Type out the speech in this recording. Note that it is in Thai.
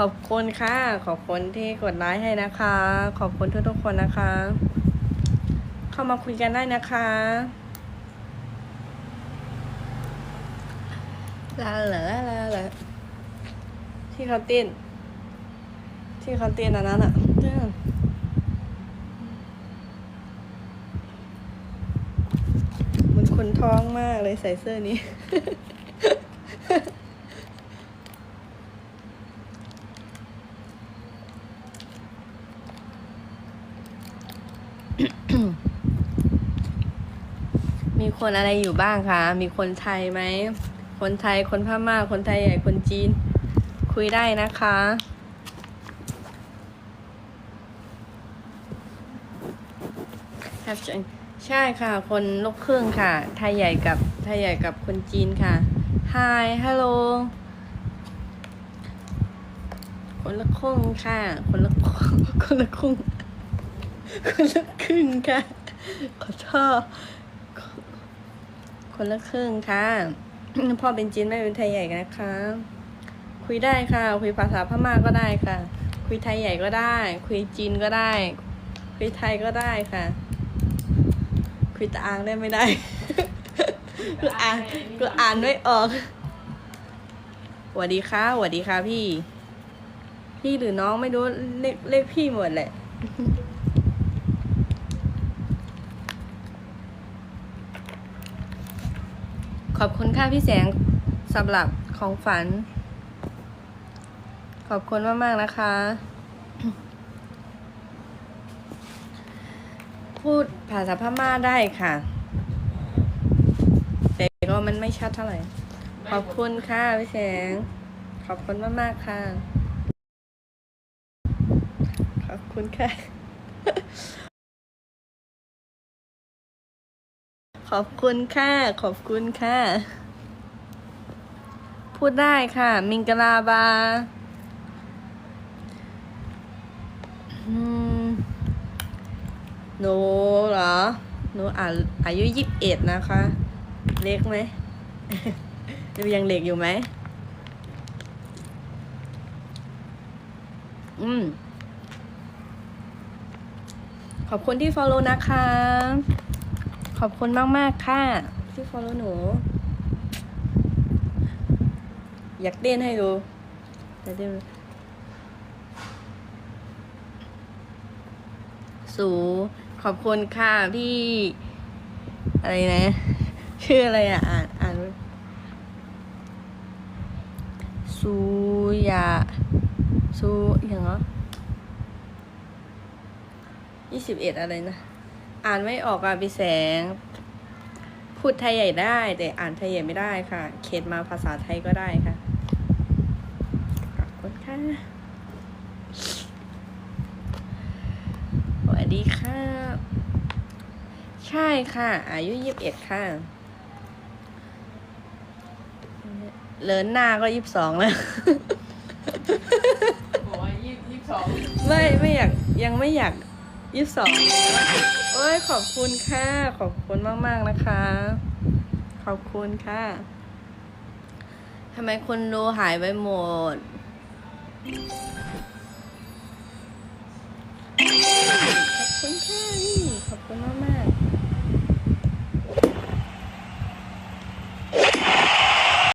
ขอบคุณค่ะ ขอบคุณที่กดไลค์ให้นะคะ ขอบคุณทุกๆคนนะคะ เข้ามาคุยกันได้นะคะลาลาลาลาลาที่เขาเต้นที่เขาเต้นอันนั้นอะเต้นเหมันคนท้องมากเลยใส่เสื้อนี้ มีคนอะไรอยู่บ้างคะ มีคนไทยไหม คนไทย คนพม่า คนไทยใหญ่ คนจีน คุยได้นะคะ ใช่ค่ะ คนลูกครึ่งค่ะ ไทยใหญ่กับ ไทยใหญ่กับคนจีนค่ะ Hi Hello คนละครึ่งค่ะ คนละคนละครึ่งคนละครึ่งค่ะ ขอโทษ คนละครึ่งค่ะ พ่อเป็นจีนแม่เป็นไทยใหญ่นะคะ คุยได้ค่ะ คุยภาษาพม่าก็ได้ค่ะ คุยไทยใหญ่ก็ได้ คุยจีนก็ได้ คุยไทยก็ได้ค่ะ คุยตะอางได้ไม่ได้กูอ่านกูอ่านไม่ออกสวัสดีค่ะสวัสดีค่ะพี่ พี่หรือน้องไม่รู้เรียกเรียกพี่หมดแหละ ขอบคุณค่ะพี่แสงสำหรับของฝัน ขอบคุณมากๆนะคะ พูดภาษาพม่าได้ค่ะ แต่ก็มันไม่ชัดเท่าไหร่ ขอบคุณค่ะพี่แสง ขอบคุณมากๆค่ะ ขอบคุณค่ะ อบคุณค่ะ ขอบคุณค่ะ พูดได้ค่ะ มิงกลาบาหนูเหรอ หนูอาอายุยี่สิบเอ็ดนะคะ เล็กไหมยังเล็กอยู่ไหม อืม ขอบคุณที่ follow นะคะ อบคุณมาก ๆ ค่ะ ที่ follow หนู อยากเต้นให้ดูอยากเต้นสูขอบคุณค่ะพี่ อะไรนะ ชื่ออะไรอะ อ่านอ่านสูยาสูอย่างเหรอยี่สิบเอ็ดอะไรนะ อ่านไม่ออกอะพี่แสง พูดไทยใหญ่ได้ แต่อ่านไทยใหญ่ไม่ได้ค่ะ เขียนมาภาษาไทยก็ได้ค่ะขอบคุณค่ะสวัสดีค่ะใช่ค่ะ อายุยี่สิบเอ็ดค่ะเลินหน้าก็ยี่สิบสองแล้วบอกว่ายี่ยี่สิบสองไม่ไม่อยากยังไม่อยาก ยี่สิบสองโอ้ยขอบคุณค่ะ ขอบคุณมากมากนะคะ ขอบคุณค่ะทำไมคนดูหายไปหมด